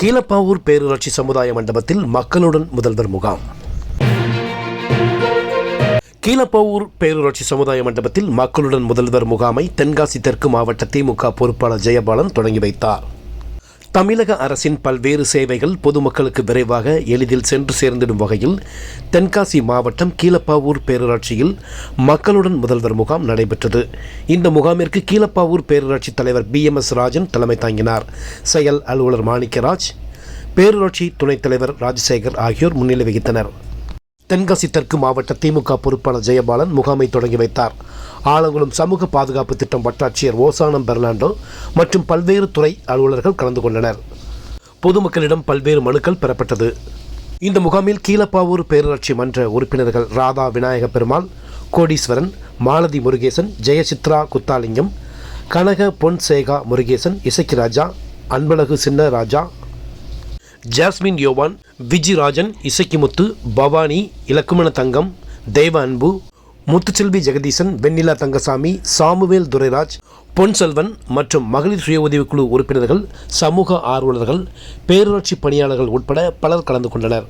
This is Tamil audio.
கீழப்பாவூர் பேரூராட்சி சமுதாய மண்டபத்தில் மக்களுடன் முதல்வர் முகாம். கீழப்பாவூர் பேரூராட்சி சமுதாய மண்டபத்தில் மக்களுடன் முதல்வர் முகாமை தென்காசி தெற்கு மாவட்ட திமுக பொறுப்பாளர் ஜெயபாலன் தொடங்கி வைத்தார். தமிழக அரசின் பல்வேறு சேவைகள் பொதுமக்களுக்கு விரைவாக எளிதில் சென்று சேர்ந்திடும் வகையில் தென்காசி மாவட்டம் கீழப்பாவூர் பேரூராட்சியில் மக்களுடன் முதல்வர் முகாம் நடைபெற்றது. இந்த முகாமிற்கு கீழப்பாவூர் பேரூராட்சி தலைவர் பி எம் எஸ் ராஜன் தலைமை தாங்கினார். செயல் அலுவலர் மாணிக்கராஜ் பேரூராட்சி துணைத் தலைவர் ராஜசேகர் ஆகியோர் முன்னிலை வகித்தனர். தென்காசி தெற்கு மாவட்ட திமுக பொறுப்பாளர் ஜெயபாலன் முகாமை தொடங்கி வைத்தார். ஆலங்குளம் சமூக பாதுகாப்பு திட்டம் வட்டாட்சியர் ஓசானம் பெர்னாண்டோ மற்றும் பல்வேறு துறை அலுவலர்கள் கலந்து கொண்டனர். பொதுமக்களிடம் பல்வேறு மனுக்கள் பெறப்பட்டது. இந்த முகாமில் கீழப்பாவூர் பேரூராட்சி மன்ற உறுப்பினர்கள் ராதா விநாயக பெருமாள் கோடீஸ்வரன் மாலதி முருகேசன் ஜெயசித்ரா குத்தாலிங்கம் கனக பொன்சேகா முருகேசன் இசக்கி ராஜா அன்பழகு சின்ன ராஜா ஜாஸ்மின் யோவான் விஜிராஜன் இசக்கிமுத்து பவானி இலக்குமண தங்கம் தெய்வ அன்பு முத்துச்செல்வி ஜெகதீசன் வெண்ணிலா தங்கசாமி சாமுவேல் துரைராஜ் பொன்செல்வன் மற்றும் மகளிர் சுய உதவிக்குழு உறுப்பினர்கள் சமூக ஆர்வலர்கள் பேரூராட்சி பணியாளர்கள் உட்பட பலர் கலந்து கொண்டனர்.